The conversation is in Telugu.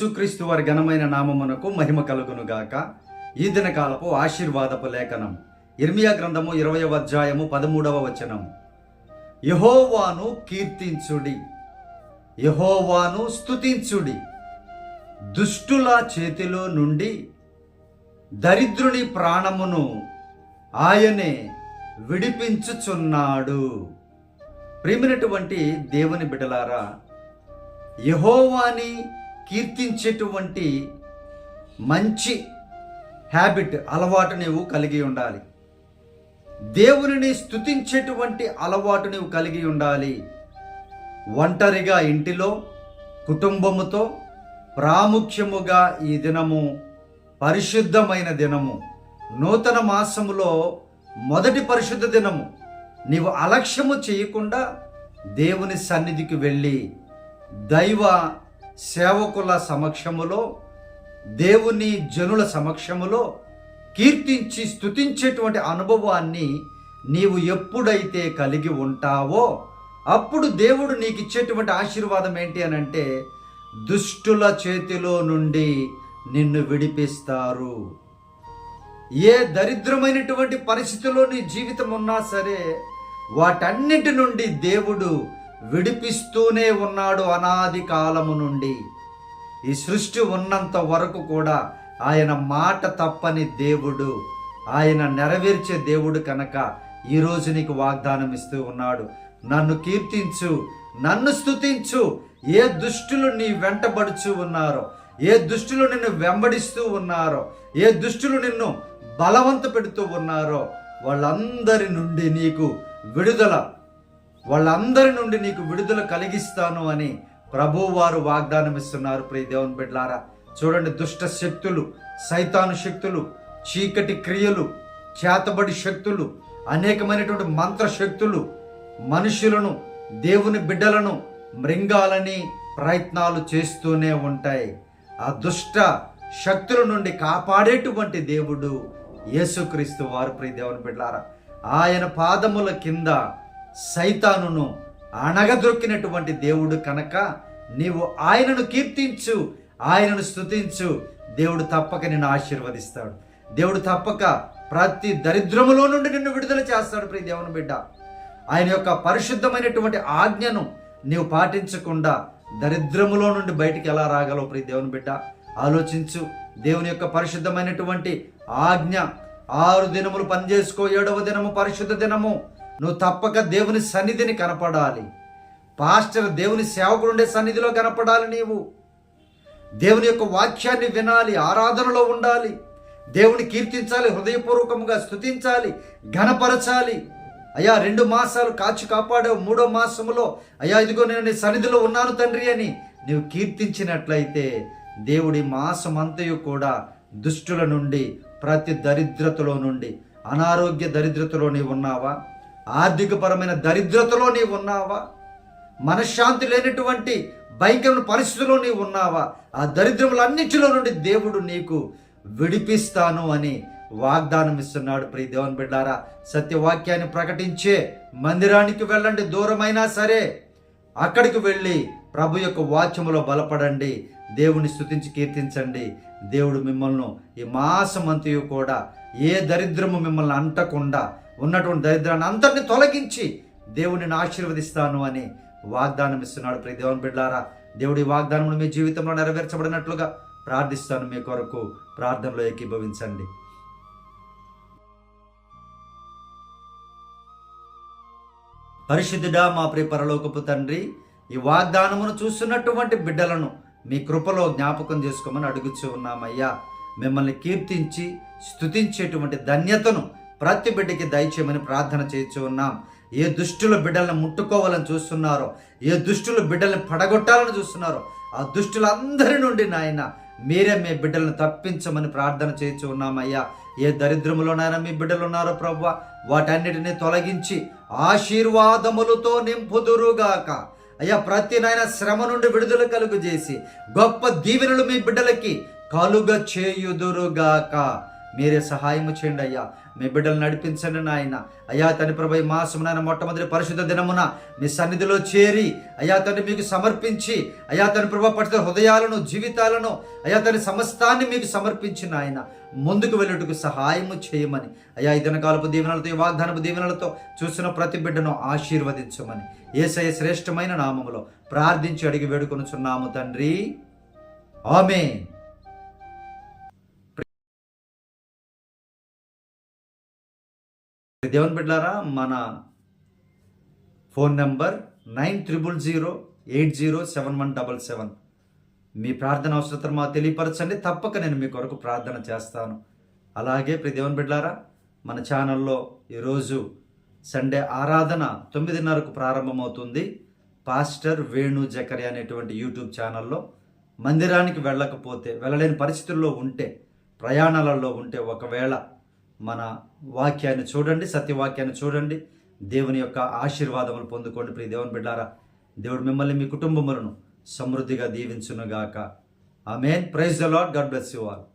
యేసుక్రీస్తు వారి ఘనమైన నామమునకు మహిమ కలుగును గాక ఈ దినకాలపు ఆశీర్వాదపు లేఖనం. ఇర్మియా గ్రంథము ఇరవై అధ్యాయము పదమూడవ వచనం. యహోవాను కీర్తించుడి. యహోవాను స్థుతించుడి దుష్టుల చేతిలో నుండి దరిద్రుని ప్రాణమును ఆయనే విడిపించుచున్నాడు. ప్రేమినటువంటి దేవుని బిడలారా యహోవాని కీర్తించేటువంటి మంచి హ్యాబిట్ అలవాటు నీవు కలిగి ఉండాలి. దేవునిని స్తుతించేటువంటి అలవాటు నీవు కలిగి ఉండాలి. ఒంటరిగా ఇంటిలో కుటుంబముతో ప్రాముఖ్యముగా ఈ దినము పరిశుద్ధమైన దినము. నూతన మాసములో మొదటి పరిశుద్ధ దినము. నీవు అలక్ష్యము చేయకుండా దేవుని సన్నిధికి వెళ్ళి దైవ సేవకుల సమక్షములో దేవుని జనుల సమక్షములో కీర్తించి స్తుతించేటువంటి అనుభవాన్ని నీవు ఎప్పుడైతే కలిగి ఉంటావో అప్పుడు దేవుడు నీకు ఇచ్చేటువంటి ఆశీర్వాదం ఏంటి అని అంటే దుష్టుల చేతిలో నుండి నిన్ను విడిపిస్తారు. ఏ దరిద్రమైనటువంటి పరిస్థితిలో నీ జీవితం ఉన్నా సరే వాటన్నిటి నుండి దేవుడు విడిపిస్తూనే ఉన్నాడు అనాది కాలము నుండి. ఈ సృష్టి ఉన్నంత వరకు కూడా ఆయన మాట తప్పని దేవుడు ఆయన నెరవేర్చే దేవుడు కనుక ఈరోజు నీకు వాగ్దానం ఇస్తూ ఉన్నాడు. నన్ను కీర్తించు నన్ను స్తుతించు ఏ దుష్టులు నీ వెంటబడుచు ఉన్నారో ఏ దుష్టులు నిన్ను వెంబడిస్తూ ఉన్నారో ఏ దుష్టులు నిన్ను బలవంత పెడుతూ ఉన్నారో వాళ్ళందరి నుండి నీకు విడుదల వాళ్ళందరి నుండి నీకు విడుదల కలిగిస్తాను అని ప్రభువారు వాగ్దానం ఇస్తున్నారు ప్రియ దేవుని బిడ్లారా చూడండి దుష్ట శక్తులు సైతాను శక్తులు చీకటి క్రియలు చేతబడి శక్తులు అనేకమైనటువంటి మంత్ర శక్తులు మనుషులను దేవుని బిడ్డలను మృంగాలని ప్రయత్నాలు చేస్తూనే ఉంటాయి. ఆ దుష్ట శక్తుల నుండి కాపాడేటువంటి దేవుడు యేసుక్రీస్తు వారు. ప్రియ దేవుని బిడ్లారా ఆయన పాదముల కింద సైతానును అణగద్రొక్కినటువంటి దేవుడు కనుక నీవు ఆయనను కీర్తించు ఆయనను స్తుతించు. దేవుడు తప్పక నిన్ను ఆశీర్వదిస్తాడు. దేవుడు తప్పక ప్రతి దరిద్రములో నుండి నిన్ను విడుదల చేస్తాడు ప్రియ దేవుని బిడ్డ. ఆయన యొక్క పరిశుద్ధమైనటువంటి ఆజ్ఞను నీవు పాటించకుండా దరిద్రములో నుండి బయటికి ఎలా రాగలవు ప్రియ దేవుని బిడ్డ? ఆలోచించు. దేవుని యొక్క పరిశుద్ధమైనటువంటి ఆజ్ఞ ఆరు దినములు పనిచేసుకో ఏడవ దినము పరిశుద్ధ దినము. నువ్వు తప్పక దేవుని సన్నిధిని కనపడాలి. పాస్టర్ దేవుని సేవకుడు ఉండే సన్నిధిలో కనపడాలి నీవు. దేవుని యొక్క వాక్యాన్ని వినాలి ఆరాధనలో ఉండాలి. దేవుని కీర్తించాలి హృదయపూర్వకంగా స్తుతించాలి ఘనపరచాలి. అయ్యా రెండు మాసాలు కాచి కాపాడావు. మూడో మాసములో అయ్యా ఇదిగో నేను నీ సన్నిధిలో ఉన్నాను తండ్రి అని నీవు కీర్తించినట్లయితే దేవుడి మాసమంతయు కూడా దుష్టుల నుండి ప్రతి దరిద్రతలో నుండి అనారోగ్య దరిద్రతలో నీవు ఉన్నావా? ఆర్థికపరమైన దరిద్రతలో నీవు ఉన్నావా? మనశ్శాంతి లేనటువంటి భయంకరమైన పరిస్థితుల్లో నీవు ఉన్నావా? ఆ దరిద్రములన్నింటిలో నుండి దేవుడు నీకు విడిపిస్తాను అని వాగ్దానం ఇస్తున్నాడు. ప్రియ దేవన్ బిడ్డారా సత్యవాక్యాన్ని ప్రకటించే మందిరానికి వెళ్ళండి. దూరమైనా సరే అక్కడికి వెళ్ళి ప్రభు యొక్క వాక్యములో బలపడండి. దేవుని స్తుతించి కీర్తించండి. దేవుడు మిమ్మల్ని ఈ మాసమంతయు కూడా ఏ దరిద్రము మిమ్మల్ని అంటకుండా ఉన్నటువంటి దరిద్రాన్ని అంతటిని తొలగించి దేవుడిని ఆశీర్వదిస్తాను అని వాగ్దానం ఇస్తున్నాడు. ప్రతి దేవుని బిడ్డారా దేవుడి వాగ్దానములు మీ జీవితంలో నెరవేర్చబడినట్లుగా ప్రార్థిస్తాను. మీ కొరకు ప్రార్థనలో ఏకీభవించండి. పరిశుద్ధుడా మా ప్రియ పరలోకపు తండ్రి ఈ వాగ్దానమును చూస్తున్నటువంటి బిడ్డలను మీ కృపలో జ్ఞాపకం చేసుకోమని అడుగుచూ ఉన్నామయ్యా. మిమ్మల్ని కీర్తించి స్థుతించేటువంటి ధన్యతను ప్రతి బిడ్డకి దయచేయమని ప్రార్థన చేయించు ఉన్నాం. ఏ దుష్టుల బిడ్డలను ముట్టుకోవాలని చూస్తున్నారో ఏ దుష్టుల బిడ్డల్ని పడగొట్టాలని చూస్తున్నారో ఆ దుష్టులందరి నుండి నాయన మీరే మీ బిడ్డలను తప్పించమని ప్రార్థన చేయించు ఉన్నామయ్యా. ఏ దరిద్రములోనైనా మీ బిడ్డలు ఉన్నారో ప్రవ్వ వాటన్నిటిని తొలగించి ఆశీర్వాదములతో నింపుదురుగాక. అయ్యా ప్రతి నాయన శ్రమ నుండి విడుదల కలుగు చేసి గొప్ప దీవెనలు మీ బిడ్డలకి కలుగ చేయుదురుగాక మీరే సహాయము చేయండి అయ్యా. మీ బిడ్డలు నడిపించండి నాయన. అయ్యా తండ్రి ప్రభు ఈ మాసం నాయన మొట్టమొదటి పరిశుద్ధ దినమున మీ సన్నిధిలో చేరి అయ్యా తండ్రి మీకు సమర్పించి అయ్యా తండ్రి ప్రభు పట్టిన హృదయాలను జీవితాలను అయ్యా తండ్రి సమస్తాన్ని మీకు సమర్పించిన ఆయన ముందుకు వెళ్ళుటకు సహాయము చేయమని అయ్యా ఈ దినకాలపు దీవెనలతో ఈ వాగ్దానపు దీవెనలతో చూసిన ప్రతి బిడ్డను ఆశీర్వదించమని. ఏసయ శ్రేష్టమైన నామములో ప్రార్థించి అడిగి వేడుకొనుచున్నాము తండ్రి. ఆమె దేవుని బిడ్డారా మన phone number nine triple zero eight zero seven one double seven. మీ ప్రార్థన అవసరతను మాకు తెలియపరచండి. తప్పక నేను మీ కొరకు ప్రార్థన చేస్తాను. అలాగే ప్రి దేవుని బిడ్డారా మన ఛానల్లో ఈరోజు సండే ఆరాధన తొమ్మిదిన్నరకు ప్రారంభమవుతుంది. పాస్టర్ వేణు జకరి అనేటువంటి యూట్యూబ్ ఛానల్లో మందిరానికి వెళ్ళకపోతే వెళ్ళలేని పరిస్థితుల్లో ఉంటే ప్రయాణాలలో ఉంటే ఒకవేళ మన వాక్యాన్ని చూడండి సత్యవాక్యాన్ని చూడండి. దేవుని యొక్క ఆశీర్వాదములు పొందుకోండి. ప్రియ దేవుని బిడ్డారా దేవుడు మిమ్మల్ని మీ కుటుంబములను సమృద్ధిగా దీవించునుగాక. Amen. Praise the lord god bless you all.